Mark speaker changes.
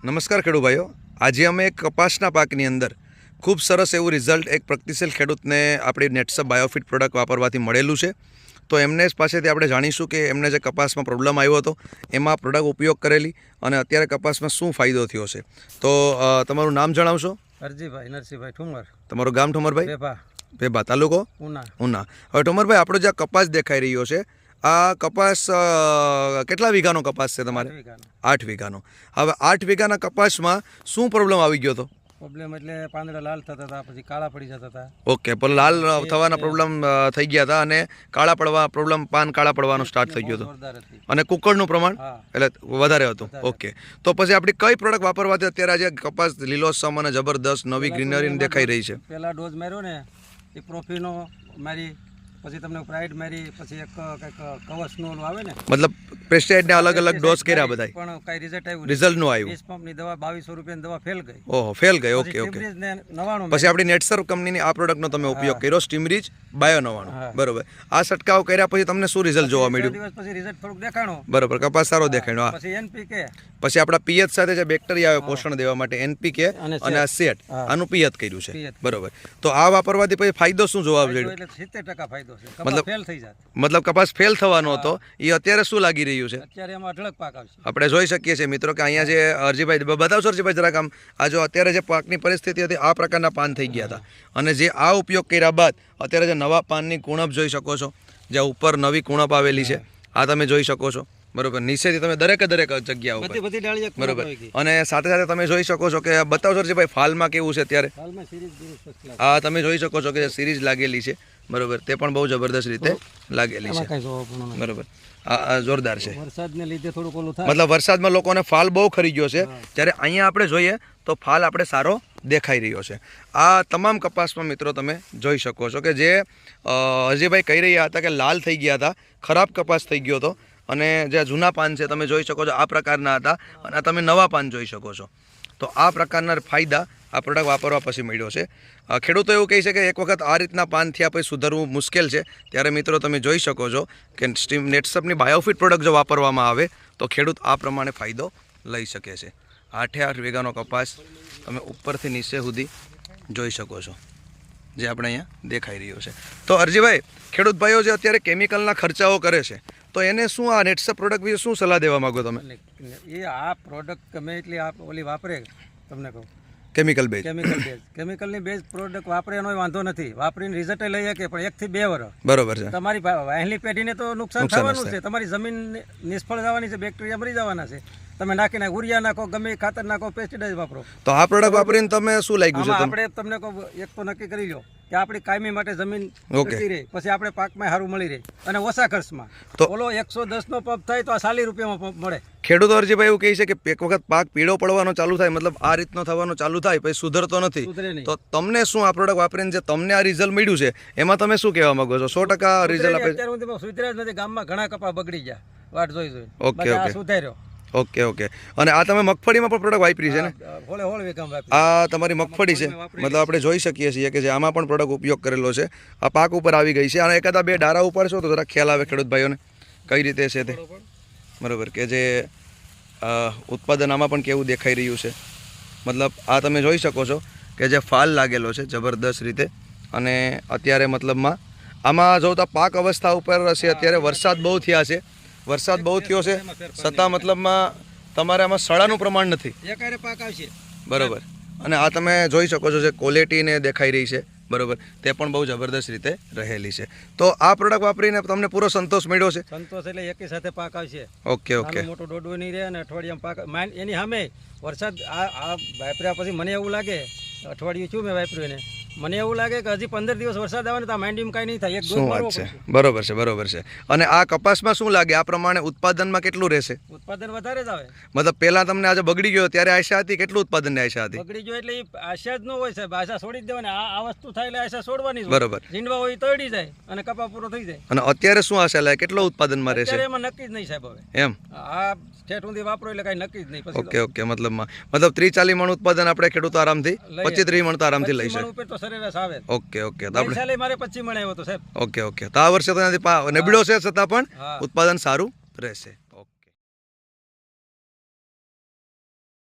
Speaker 1: નમસ્કાર ખેડૂત ભાઈઓ આજે અમે કપાસના પાકની અંદર ખૂબ સરસ એવું રિઝલ્ટ એક પ્રગતિશીલ ખેડૂતને આપણી નેટસપ બાયોફિટ પ્રોડક્ટ વાપરવાથી મળેલું છે. તો એમને જ પાસેથી આપણે જાણીશું કે એમને જે કપાસમાં પ્રોબ્લેમ આવ્યો હતો એમાં પ્રોડક્ટ ઉપયોગ કરેલી અને અત્યારે કપાસમાં શું ફાયદો થયો છે. તો તમારું નામ જણાવશો?
Speaker 2: અરજીભાઈ નરસિંહભાઈ ઠુમર.
Speaker 1: તમારું ગામ ઠુમરભાઈ? ભેભા તાલુકો?
Speaker 2: ઉના.
Speaker 1: ઉના. હવે ઠુમરભાઈ આપણો જે કપાસ દેખાઈ રહ્યો છે આ કપાસ કેટલા વીઘાનો કપાસ છે તમારે? આઠ વીઘાનો. હવે આઠ વીઘાના કપાસમાં શું પ્રોબ્લેમ આવી ગયો હતો?
Speaker 2: પ્રોબ્લેમ એટલે પાંદડા લાલ થતા હતા પછી કાળા પડી જતા હતા.
Speaker 1: ઓકે પણ લાલ થવાના પ્રોબ્લેમ થઈ ગયા હતા અને કાળા પડવા પ્રોબ્લેમ પાન કાળા પડવાનો સ્ટાર્ટ થઈ ગયો હતો. અને કુકળનું પ્રમાણ? એટલે વધારે હતું. ઓકે તો પછી આપણે કઈ પ્રોડક્ટ વાપરવાથી અત્યારે આજે કપાસ લીલોસમ અને જબરદસ્ત નવી ગ્રીનરી દેખાઈ રહી છે?
Speaker 2: પહેલા ડોઝ માર્યો ને એ પ્રોફીનો મારી પછી તમને પ્રાઇડ મેરી પછી એક કંઈક કવચનું ઓલું આવે ને.
Speaker 1: મતલબ પેસ્ટિસાઇડને અલગ અલગ ડોઝ કર્યા બધાય.
Speaker 2: પણ કઈ રિઝલ્ટ આવ્યું
Speaker 1: રિઝલ્ટનું આવ્યું.
Speaker 2: પંપની દવા બાવીસો રૂપિયાની દવા ફેલ ગઈ.
Speaker 1: ઓહો ફેલ ગઈ. ઓકે ઓકે
Speaker 2: નવાણું
Speaker 1: પછી આપણી નેટસર્વ કંપનીની આ પ્રોડક્ટનો તમે ઉપયોગ કર્યો સ્ટીમરીજ બાયો નવાણું. બરોબર. આ છંટકાવ કર્યા પછી તમને શું રિઝલ્ટ જોવા મળ્યું?
Speaker 2: દિવસ પછી રિઝલ્ટ થોડુંક દેખાણો.
Speaker 1: બરોબર કપાસ સારો દેખાણો
Speaker 2: પછી એનપીકે
Speaker 1: પછી આપણા પિયત સાથે જે બેક્ટેરિયા આવે પોષણ દેવા માટે એનપીકે
Speaker 2: અને
Speaker 1: આ સેટ. આનું પિયત કર્યું છે. બરોબર. તો આ વાપરવાથી પછી ફાયદો શું જોવા મળ્યો?
Speaker 2: એટલે સિત્તેર ટકા ફાયદો છે.
Speaker 1: મતલબ-
Speaker 2: ફેલ થઈ જાત.
Speaker 1: મતલબ કપાસ ફેલ થવાનો હતો. એ અત્યારે શું લાગી રહ્યું છે?
Speaker 2: અત્યારે એમાં અઢળક પાક આવશે.
Speaker 1: આપણે જોઈ શકીએ છીએ મિત્રો કે અહીંયા જે અરજીભાઈ બતાવશો અરજીભાઈ જરાક આમ આ જો અત્યારે જે પાકની પરિસ્થિતિ હતી આ પ્રકારના પાન થઈ ગયા હતા. અને જે આ ઉપયોગ કર્યા બાદ અત્યારે જે નવા પાનની કુણપ જોઈ શકો છો જે ઉપર નવી કુણપ આવેલી છે આ તમે જોઈ શકો છો. બરોબર નીચેથી તમે દરેક દરેક જગ્યા ઉપર. બરોબર. અને સાથે સાથે તમે જોઈ શકો છો કે બતાવશો અરજીભાઈ ફાલમાં કેવું છે અત્યારે. આ તમે જોઈ શકો છો કે સિરીઝ લાગેલી છે. બરોબર તે પણ બહુ જબરદસ્ત રીતે લાગેલી છે. બરોબર. જોરદાર છે.
Speaker 2: વરસાદને લીધે થોડુંક ઓલું થાય.
Speaker 1: મતલબ વરસાદમાં લોકોને ફાલ બહુ ખરી ગયો છે. જ્યારે અહીંયા આપણે જોઈએ તો ફાલ આપણે સારો દેખાઈ રહ્યો છે. આ તમામ કપાસમાં મિત્રો તમે જોઈ શકો છો કે જે અ, અજયભાઈ કહી રહ્યા હતા કે લાલ થઈ ગયા હતા ખરાબ કપાસ થઈ ગયો હતો. અને જે જૂના પાન છે તમે જોઈ શકો છો આ પ્રકારના હતા. અને આ તમે નવા પાન જોઈ શકો છો. તો આ પ્રકારના ફાયદા આ પ્રોડક્ટ વાપરવા પછી મળ્યો છે. ખેડૂતો એવું કહે છે કે એક વખત આ રીતના પાન થયા પછી સુધરવું મુશ્કેલ છે. ત્યારે મિત્રો તમે જોઈ શકો છો કે સ્ટીમ નેટસપની બાયોફિટ પ્રોડક્ટ જો વાપરવામાં આવે, તો ખેડૂત આ પ્રમાણે ફાયદો લઈ શકે છે. આઠે આઠ વેગાનો કપાસ તમે ઉપરથી નીચે સુધી જોઈ શકો છો, જે આપણે અહીંયા દેખાઈ રહ્યો છે. તો અરજીભાઈ, ખેડૂત ભાઈઓ જે અત્યારે કેમિકલના ખર્ચાઓ કરે છે, તો એને શું આ નેટસપ પ્રોડક્ટ વિશે શું સલાહ દેવા માંગો તમે?
Speaker 2: એ આ પ્રોડક્ટ ગમે એટલી ઓલી વાપરે, તમને કહું.
Speaker 1: કેમિકલ બેઝ
Speaker 2: કેમિકલ બેઝ કેમિકલની બેઝ પ્રોડક્ટ વાપરે એનો વાંધો નથી. વાપરીને રિઝલ્ટ લઈ શકે પણ એકથી બે વર્ષ
Speaker 1: બરોબર છે.
Speaker 2: તમારી વહેલી પેઢીને તો નુકસાન થવાનું છે. તમારી જમીન નિષ્ફળ જવાની છે બેક્ટેરિયા મરી જવાના છે. તમે નાખીને ઉરિયા નાખો ગમે ખાતર નાખો પેસ્ટિસાઇડ વાપરો.
Speaker 1: તો આ પ્રોડક્ટ વાપરીને તમે શું લાગ્યું છે
Speaker 2: આપણે તમને એક તો નક્કી કરી લો કે આપણી કાયમી માટે જમીન. રહે પછી આપણે પાકમાં સારું મળી રહે. અને ઓછા ખર્ચમાં.
Speaker 1: તો-
Speaker 2: ઓલો એકસો દસ નો પંપ થાય તો આ ચાલીસ રૂપિયામાં પંપ મળે.
Speaker 1: ખેડૂતો અરજીભાઈ એવું કહે છે કે એક વખત પાક પીળો પડવાનો ચાલુ થાય મતલબ આ રીતનો થવાનો ચાલુ થાય પછી સુધરતો નથી. તો તમને શું આ પ્રોડક્ટ વાપરીને જે તમને આ રિઝલ્ટ મળ્યું છે એમાં તમે શું કહેવા માંગો છો? સો ટકા રિઝલ્ટ આપે
Speaker 2: સુધર્યા જ નથી ગામમાં ઘણા કપા બગડી ગયા. વાટ જોઈ જોઈ
Speaker 1: ઓકે.
Speaker 2: સુધાર્યો.
Speaker 1: Okay okay. અને આ તમે મગફળીમાં પણ પ્રોડક્ટ વાપરી છે ને?
Speaker 2: આ
Speaker 1: તમારી મગફળી છે. મતલબ આપણે જોઈ શકીએ છીએ કે જે આમાં પણ પ્રોડક્ટ ઉપયોગ કરેલો છે. આ પાક ઉપર આવી ગઈ છે. અને એકાદા બે ડારા ઉપર છો તો જરા ખ્યાલ આવે ખેડૂત ભાઈઓને. કઈ રીતે છે તે? બરાબર. કે જે ઉત્પાદન આમાં પણ કેવું દેખાઈ રહ્યું છે. મતલબ આ તમે જોઈ શકો છો કે જે ફાલ લાગેલો છે જબરદસ્ત રીતે. અને અત્યારે મતલબમાં આમાં જોતા પાક અવસ્થા ઉપર હશે અત્યારે વરસાદ બહુ થયા છે. વરસાદ બહુ થયો છે. છતાં મતલબમાં તમારે આમાં સડાનું પ્રમાણ નથી. બરોબર. અને આ તમે જોઈ શકો છો જે ક્વોલિટીને દેખાઈ રહી છે. બરોબર. તે પણ બહુ જબરદસ્ત રીતે રહેલી છે. તો આ પ્રોડક્ટ વાપરીને તમને પૂરો સંતોષ મળ્યો છે?
Speaker 2: સંતોષ એટલે એકી સાથે પાક આવશે.
Speaker 1: Okay okay.
Speaker 2: મોટું દોડવું નહીં રહે અને અઠવાડિયામાં પાક એની સામે વરસાદ આ આ વાપર્યા પછી મને એવું લાગે અઠવાડિયું છું મેં વાપર્યું એને? મને એવું લાગે કે હજી પંદર દિવસ વરસાદ આવે ને તો આ માંડીમાં કાંઈ નહીં થાય.
Speaker 1: શું વાત છે. બરોબર છે બરોબર છે. અને આ કપાસમાં શું લાગે? આ પ્રમાણે ઉત્પાદનમાં કેટલું રહેશે?
Speaker 2: ઉત્પાદન વધારે જ આવે.
Speaker 1: મતલબ પહેલા તમને આજે બગડી ગયો ત્યારે આશા હતી? કેટલું ઉત્પાદનની આશા હતી?
Speaker 2: બગડી ગયો એટલે આશા જ ન હોય સાહેબ. આશા છોડી જ દેવાની. આ આ વસ્તુ થાય એટલે આશા છોડવાની
Speaker 1: બરોબર.
Speaker 2: ઝીંડવા હોય તળી જાય અને કપા પૂરો થઈ જાય.
Speaker 1: અને અત્યારે શું આશા લાગે? કેટલો ઉત્પાદનમાં રહેશે?
Speaker 2: એમાં નક્કી જ નહીં સાહેબ હવે.
Speaker 1: એમ?
Speaker 2: આ ઠેઠ સુધી વાપરો એટલે કાંઈ નક્કી જ નહીં.
Speaker 1: Okay okay. મતલબ મતલબ ત્રીસ ચાલીસ મણ ઉત્પાદન આપણે ખેડૂતો આરામથી. પચીસ ત્રીસ મણ તો આરામથી લઈ શકે.
Speaker 2: સરેરાશ આવે.
Speaker 1: Okay okay. તો આપણે
Speaker 2: મારે પચીસ મણ આવ્યો હતો સાહેબ.
Speaker 1: Okay okay. તો આ વર્ષે તો નબળો છે છતાં પણ ઉત્પાદન સારું રહેશે.